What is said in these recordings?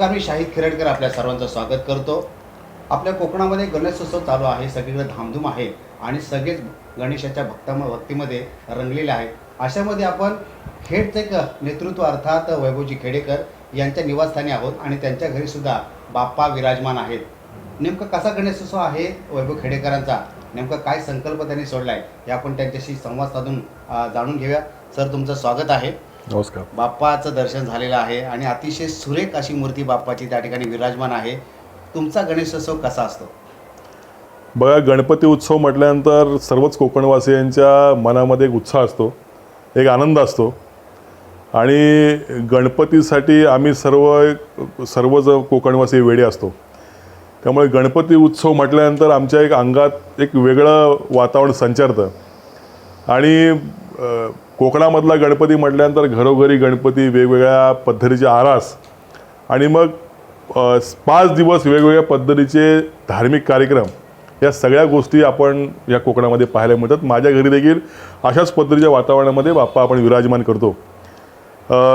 नमस्कार मी शाहिद खिरडकर आपल्या सर्वांचं स्वागत करतो. आपल्या कोकणामध्ये गणेशोत्सव चालू आहे सगळीकडे धामधूम आहे आणि सगळेच गणेशाच्या भक्ता भक्तीमध्ये रंगलेले आहे. अशामध्ये आपण खेडचे नेतृत्व अर्थात वैभवजी खेडेकर यांच्या निवासस्थानी आहोत आणि त्यांच्या घरी सुद्धा बाप्पा विराजमान आहेत. नेमकं कसा गणेशोत्सव आहे वैभव खेडेकरांचा? नेमका काय संकल्प त्यांनी सोडला आहे हे आपण त्यांच्याशी संवाद साधून जाणून घेऊया. सर तुमचं स्वागत आहे. नमस्कार. बाप्पाचं दर्शन झालेलं आहे आणि अतिशय सुरेख अशी मूर्ती बाप्पाची त्या ठिकाणी विराजमान आहे. तुमचा गणेशोत्सव कसा असतो? बघा गणपती उत्सव म्हटल्यानंतर सर्वच कोकणवासियांच्या मनामध्ये एक उत्साह असतो एक आनंद असतो. आणि गणपतीसाठी आम्ही सर्व सर्व ज कोकणवासी वेडे असतो. त्यामुळे गणपती उत्सव म्हटल्यानंतर आमच्या एक अंगात एक वेगळं वातावरण संचारतं. आणि कोकणामधला गणपती म्हटल्यानंतर घरोघरी गणपती वेगवेगळ्या पद्धतीचे आरास आणि मग पाच दिवस वेगवेगळ्या पद्धतीचे धार्मिक कार्यक्रम या सगळ्या गोष्टी आपण या कोकणामध्ये पाहायला मिळतात. माझ्या घरी देखील अशाच पद्धतीच्या वातावरणामध्ये बाप्पा आपण विराजमान करतो.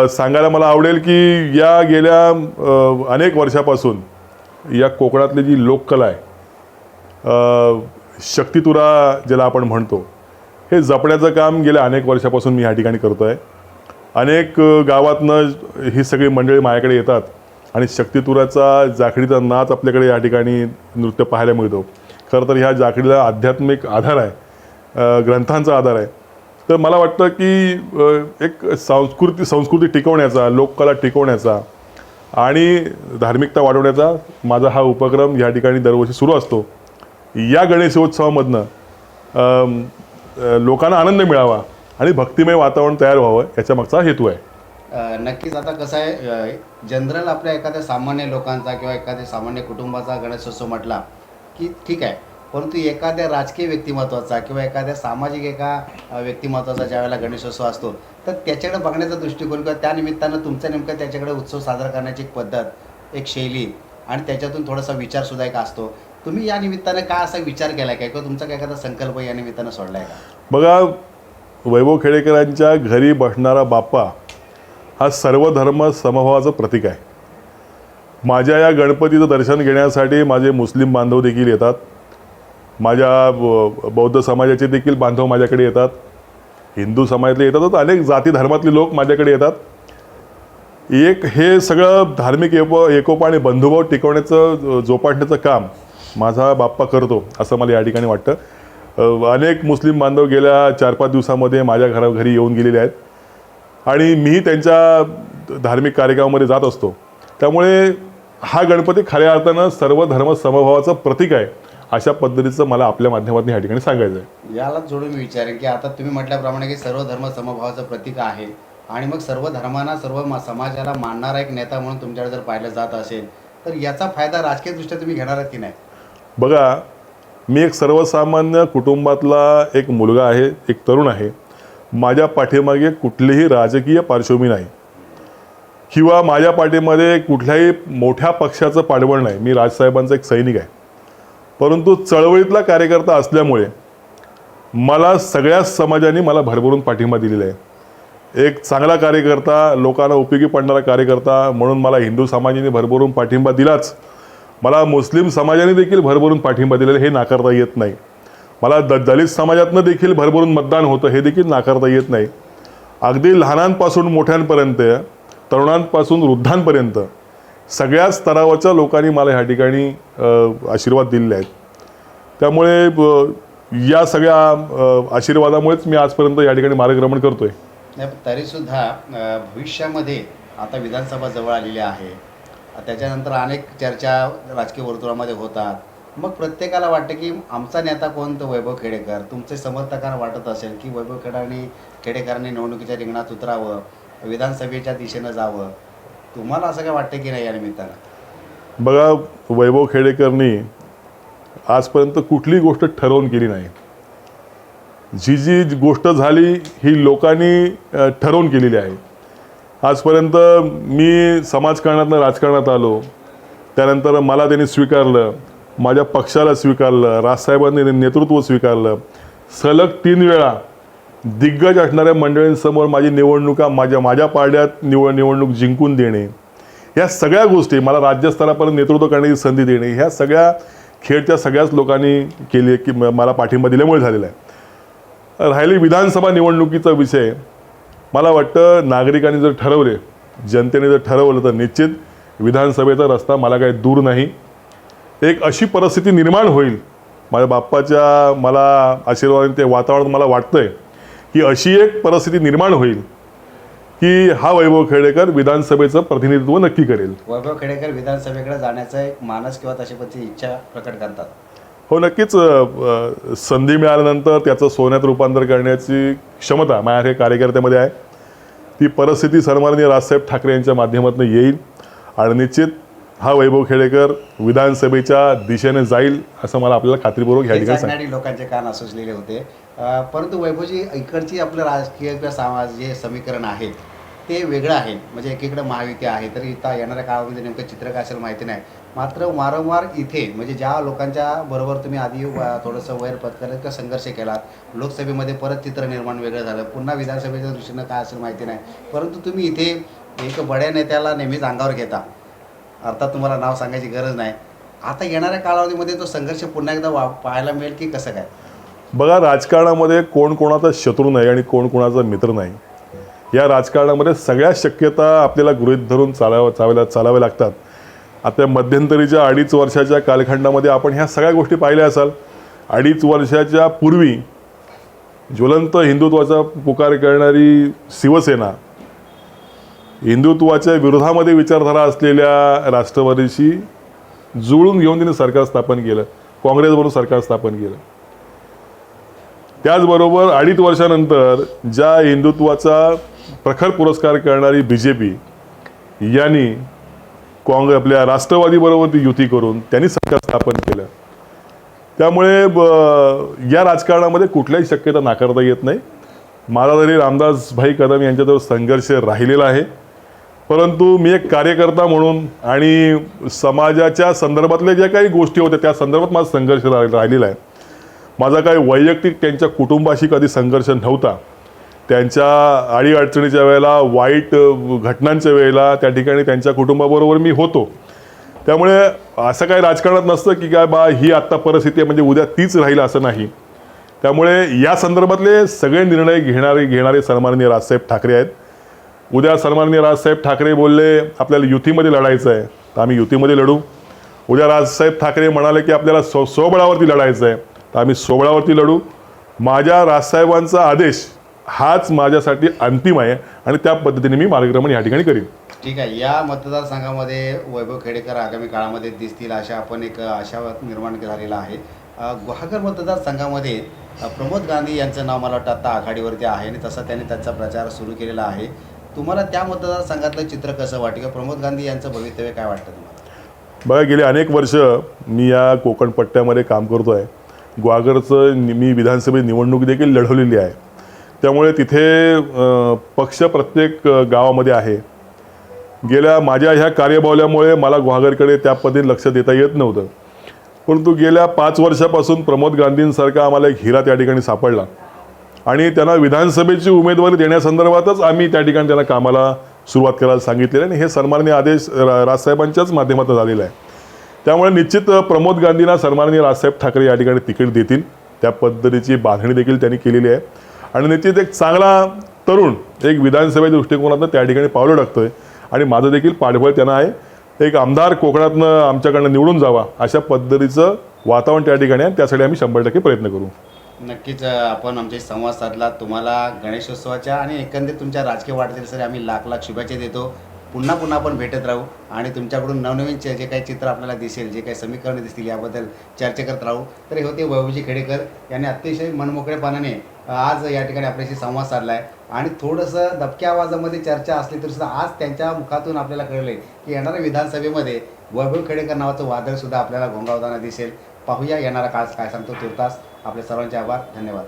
सांगायला मला आवडेल की या गेल्या अनेक वर्षापासून या कोकणातली जी लोककला आहे शक्तितुरा ज्याला आपण म्हणतो हे जपण्याचं काम गेल्या अनेक वर्षापासून मी या ठिकाणी करतो आहे अनेक गावातनं ही सगळी मंडळी माझ्याकडे येतात आणि शक्तितुराचा जाखडीचा नाच आपल्याकडे या ठिकाणी नृत्य पाहायला मिळतो. खरं तर ह्या जाखडीला आध्यात्मिक आधार आहे ग्रंथांचा आधार आहे. तर मला वाटतं की एक संस्कृती संस्कृती टिकवण्याचा लोककला टिकवण्याचा आणि धार्मिकता वाढवण्याचा माझा हा उपक्रम या ठिकाणी दरवर्षी सुरू असतो. या गणेशोत्सवामधनं लोकांना आनंद मिळावा आणि भक्तिमय वातावरण तयार व्हावं याच्या मागचा हेतू आहे. नक्कीच आता कसं आहे जनरल आपल्या एखाद्या सामान्य लोकांचा किंवा एखाद्या सामान्य कुटुंबाचा गणेशोत्सव म्हटला की ठीक आहे परंतु एखाद्या राजकीय व्यक्तिमत्वाचा किंवा एखाद्या सामाजिक एका व्यक्तिमत्वाचा ज्यावेळेला गणेशोत्सव असतो तर त्याच्याकडे बघण्याचा दृष्टिकोन किंवा त्या निमित्तानं तुमच्या नेमकं त्याच्याकडे उत्सव साजरा करण्याची एक पद्धत एक शैली आणि त्याच्यातून थोडासा विचारसुद्धा एक असतो. तुम्ही या निमित्तानं काय असा विचार केला काय? किंवा तुमचा काय एखादा संकल्प या निमित्तानं सोडला आहे का? बघा वैभव खेडेकरांच्या घरी बसणारा बाप्पा हा सर्व धर्म समभावाचं प्रतीक आहे. माझ्या या गणपतीचं दर्शन घेण्यासाठी माझे मुस्लिम बांधव देखील येतात. माझ्या ब- बौद्ध समाजाचे देखील बांधव माझ्याकडे येतात. हिंदू समाजातले येतातच अनेक जाती धर्मातले लोक माझ्याकडे येतात. एक हे सगळं धार्मिक एप एकोपा आणि बंधुभाव टिकवण्याचं जोपासण्याचं काम माझा बाप्पा करतो असं मला या ठिकाणी वाटतं. अनेक मुस्लिम बांधव गेल्या चार पाच दिवसामध्ये माझ्या घरा घरी येऊन गेलेले आहेत. आणि मीही त्यांच्या धार्मिक कार्यक्रमामध्ये जात असतो. त्यामुळे हा गणपती खऱ्या अर्थानं सर्व धर्म समभावाचं प्रतीक आहे अशा पद्धतीचं मला आपल्या माध्यमातून या ठिकाणी सांगायचं आहे याला जोडून मी विचारेन की आता तुम्ही म्हटल्याप्रमाणे की सर्व धर्म समभावाचं प्रतीक आहे आणि मग सर्व धर्मांना सर्व मा- समाजाला मानणारा एक नेता म्हणून तुमच्याकडे जर पाहिलं जात असेल तर याचा फायदा राजकीयदृष्ट्या तुम्ही घेणार आहात की नाही? बघा मी एक सर्वसामान्य कुटुंबातला एक मुलगा आहे एक तरुण आहे. माझ्या पाठीमागे कुठलीही राजकीय पार्श्वभूमी नाही. किंवा माझ्या पाठीमध्ये कुठल्याही मोठ्या पक्षाचं पाठबळ नाही. मी राजसाहेबांचा एक सैनिक आहे. परंतु चळवळीतला कार्यकर्ता असल्यामुळे मला सगळ्याच समाजाने मला भरभरून पाठिंबा दिलेला आहे. एक चांगला कार्यकर्ता लोकांना उपयोगी पडणारा कार्यकर्ता म्हणून मला हिंदू समाजाने भरभरून पाठिंबा दिलाच. मला मुस्लिम समाजाने देखील भरभरून पाठिंबा दिलेला हे नाकारता येत नाही. मला द दलित समाजातनं देखील भरभरून मतदान होतं हे देखील नाकारता येत नाही. अगदी लहानांपासून मोठ्यांपर्यंत तरुणांपासून वृद्धांपर्यंत सगळ्याच स्तरावरच्या लोकांनी मला ह्या ठिकाणी आशीर्वाद दिलेले आहेत. त्यामुळे या सगळ्या आशीर्वादामुळेच मी आजपर्यंत या ठिकाणी मार्गक्रमण करतोय. तरीसुद्धा भविष्यामध्ये आता विधानसभा जवळ आलेली आहे त्याच्यानंतर अनेक चर्चा राजकीय वर्तुळामध्ये होतात. मग प्रत्येकाला वाटतं की आमचा नेता कोणतं वैभव खेडेकर. तुमचे समर्थकांना वाटत असेल की वैभव खेडांनी खेडेकरांनी निवडणुकीच्या रिंगणात उतरावं विधानसभेच्या दिशेनं जावं. तुम्हाला असं काय वाटतं की नाही या निमित्तानं? बघा वैभव खेडेकरनी आजपर्यंत कुठलीही गोष्ट ठरवून केली नाही. जी जी गोष्ट झाली ही लोकांनी ठरवून केलेली आहे. आजपर्यंत मी समाजकारणातनं राजकारणात आलो. त्यानंतर मला त्यांनी स्वीकारलं माझ्या पक्षाला स्वीकारलं राजसाहेबांनी नेतृत्व स्वीकारलं. सलग तीन वेळा दिग्गज असणाऱ्या मंडळींसमोर माझी निवडणुका माझ्या माझ्या पारड्यात निवड निवडणूक जिंकून देणे. ह्या सगळ्या गोष्टी मला राज्यस्तरापर्यंत नेतृत्व करण्याची संधी देणे. ह्या सगळ्या खेळच्या सगळ्याच लोकांनी केली आहे की मला पाठिंबा दिल्यामुळे झालेला आहे. राहिली विधानसभा निवडणुकीचा विषय. मला वाटतं नागरिकांनी जर ठरवले जनतेने जर ठरवलं तर निश्चित विधानसभेचा रस्ता मला काही दूर नाही. एक अशी परिस्थिती निर्माण होईल माझ्या बाप्पाच्या मला आशीर्वादाने ते वातावरण मला वाटतं आहे की अशी एक परिस्थिती निर्माण होईल की हा वैभव खेडेकर विधानसभेचं प्रतिनिधित्व नक्की करेल. वैभव खेडेकर विधानसभेकडे जाण्याचा एक मानस किंवा तशी पण इच्छा प्रकट करतात? हो नक्कीच संधी मिळाल्यानंतर त्याचं सोन्यात रूपांतर करण्याची क्षमता माझ्या कार्यकर्त्यामध्ये आहे. ती परिस्थिती सन्माननीय राजसाहेब ठाकरे यांच्या माध्यमातून येईल आणि निश्चित हा वैभव खेडेकर विधानसभेच्या दिशेने जाईल असं मला आपल्याला खात्रीपूर्वक ह्या ठिकाणी लोकांचे कान असुसलेले होते. परंतु वैभवजी इकडची आपलं राजकीय किंवा समाज जे समीकरण आहे ते वेगळं आहे. म्हणजे एकीकडे महायुती आहे तर इथं येणाऱ्या काळामध्ये नेमकं चित्र काय असेल माहिती नाही. मात्र वारंवार इथे म्हणजे ज्या लोकांच्या बरोबर तुम्ही आधी व- थोडंसं वैर पत्करत किंवा संघर्ष केलात लोकसभेमध्ये परत चित्र निर्माण वेगळं झालं पुन्हा विधानसभेच्या दृष्टीनं काय असेल माहिती नाही. परंतु तुम्ही इथे एक बड्या नेत्याला नेहमीच अंगावर घेता. अर्थात तुम्हाला नाव सांगायची गरज नाही. आता येणाऱ्या कालावधीमध्ये तो संघर्ष पुन्हा एकदा वा पाहायला मिळेल की कसं काय? बघा राजकारणामध्ये कोण कोणाचा शत्रू नाही आणि कोण कोणाचा मित्र नाही. या राजकारणामध्ये सगळ्या शक्यता आपल्याला गृहित धरून चालाव चालाव्या चालाव्या लागतात. आता मध्यंतरीच्या अडीच वर्षाच्या कालखंडामध्ये आपण ह्या सगळ्या गोष्टी पाहिल्या असाल. अडीच वर्षाच्या पूर्वी ज्वलंत हिंदुत्वाचा पुकार करणारी शिवसेना हिंदुत्वाच्या विरोधामध्ये विचारधारा असलेल्या राष्ट्रवादीशी जुळून घेऊन तिने सरकार स्थापन केलं. काँग्रेसबरोबर सरकार स्थापन केलं. त्याचबरोबर अडीच वर्षानंतर ज्या हिंदुत्वाचा प्रखर पुरस्कार करणारी बी जे पी यांनी काँग्रेस आपल्या राष्ट्रवादीबरोबर ती युती करून त्यांनी सरकार स्थापन केलं. त्यामुळे या राजकारणामध्ये कुठल्याही शक्यता नाकारता येत नाही. मला तरी रामदास भाई कदम यांच्याजवळ संघर्ष राहिलेला आहे. परंतु मी एक कार्यकर्ता म्हणून आणि समाजाच्या संदर्भातल्या ज्या काही गोष्टी होत्या त्या संदर्भात माझा संघर्ष राहिलेला आहे. माझा काही वैयक्तिक त्यांच्या कुटुंबाशी कधी संघर्ष नव्हता. त्यांच्या अडीअडचणीच्या वेळेला वाईट घटनांच्या वेळेला त्या ठिकाणी त्यांच्या कुटुंबाबरोबर मी होतो. त्यामुळे असं काही राजकारणात नसतं की काय बा ही आत्ता परिस्थिती आहे म्हणजे उद्या तीच राहील असं नाही. त्यामुळे या संदर्भातले सगळे निर्णय घेणारे घेणारे सन्माननीय राजसाहेब ठाकरे आहेत. उद्या सन्माननीय राजसाहेब ठाकरे बोलले आपल्याला युतीमध्ये लढायचं आहे तर आम्ही युतीमध्ये लढू. उद्या राजसाहेब ठाकरे म्हणाले की आपल्याला स्व स्वबळावरती लढायचं आहे तर आम्ही स्वबळावरती लढू. माझ्या राजसाहेबांचा आदेश हाच माझ्यासाठी अंतिम आहे आणि त्या पद्धतीने मी मार्गक्रमण या ठिकाणी करीन. ठीक आहे. या मतदारसंघामध्ये वैभव खेडेकर आगामी काळामध्ये दिसतील अशा आपण एक आशा निर्माण झालेला आहे. गुहागर मतदारसंघामध्ये प्रमोद गांधी यांचं नाव मला वाटतं आता आघाडीवरती आहे आणि तसा त्यांनी त्यांचा प्रचार सुरू केलेला आहे. तुम्हाला त्या मतदारसंघातलं चित्र कसं वाटतं किंवा प्रमोद गांधी यांचं भवितव्य काय वाटतं तुम्हाला? बघा गेले अनेक वर्ष मी या कोकण पट्ट्यामध्ये काम करतो आहे ग्वागरचं मी विधानसभेत निवडणूक देखील लढवलेली आहे. त्यामुळे तिथे पक्ष प्रत्येक गावामध्ये आहे. गेल्या माझ्या ह्या कार्यबावल्यामुळे मला गुहागरकडे त्या पद्धतीने लक्ष देता येत नव्हतं. परंतु गेल्या पाच वर्षापासून प्रमोद गांधींसारखा आम्हाला एक हिरा त्या ठिकाणी सापडला. आणि त्यांना विधानसभेची उमेदवारी देण्यासंदर्भातच आम्ही त्या ठिकाणी त्यांना कामाला सुरुवात करायला सांगितलेली आणि हे सन्माननीय आदेश रा- राजसाहेबांच्याच माध्यमातून झालेलं आहे. त्यामुळे निश्चित प्रमोद गांधींना सन्माननीय राजसाहेब ठाकरे या ठिकाणी तिकीट देतील. त्या पद्धतीची बांधणी देखील त्यांनी केलेली आहे. आणि निश्चित एक चांगला तरुण एक विधानसभेच्या दृष्टिकोनातनं त्या ठिकाणी पावलं टाकतोय आणि माझं देखील पाठबळ त्यांना आहे. एक आमदार कोकणातनं आमच्याकडनं निवडून जावा अशा पद्धतीचं वातावरण त्या ठिकाणी आहे. त्यासाठी आम्ही शंभर टक्के प्रयत्न करू. नक्कीच आपण आमचे संवाद साधला. तुम्हाला गणेशोत्सवाच्या आणि एकंदरीत तुमच्या राजकीय वाटचालीसाठी आम्ही लाख लाख शुभेच्छा देतो. पुन्हा पुन्हा आपण भेटत राहू आणि तुमच्याकडून नवनवीन जे काही चित्र आपल्याला दिसेल जे काही समीकरणं दिसतील याबद्दल चर्चा करत राहू. तर हे होते वैभवजी खेडेकर यांनी अतिशय मनमोकळेपणाने आज या ठिकाणी आपल्याशी संवाद साधला आहे आणि थोडंसं दबक्या आवाजामध्ये चर्चा असली तरी सुद्धा आज त्यांच्या मुखातून आपल्याला कळले की येणाऱ्या विधानसभेमध्ये वैभव खेडेकर नावाचं वादळ सुद्धा आपल्याला घोंगावताना दिसेल. पाहूया येणारा काळ काय सांगतो तुर्तास. आपले सर्वांचे आभार. धन्यवाद.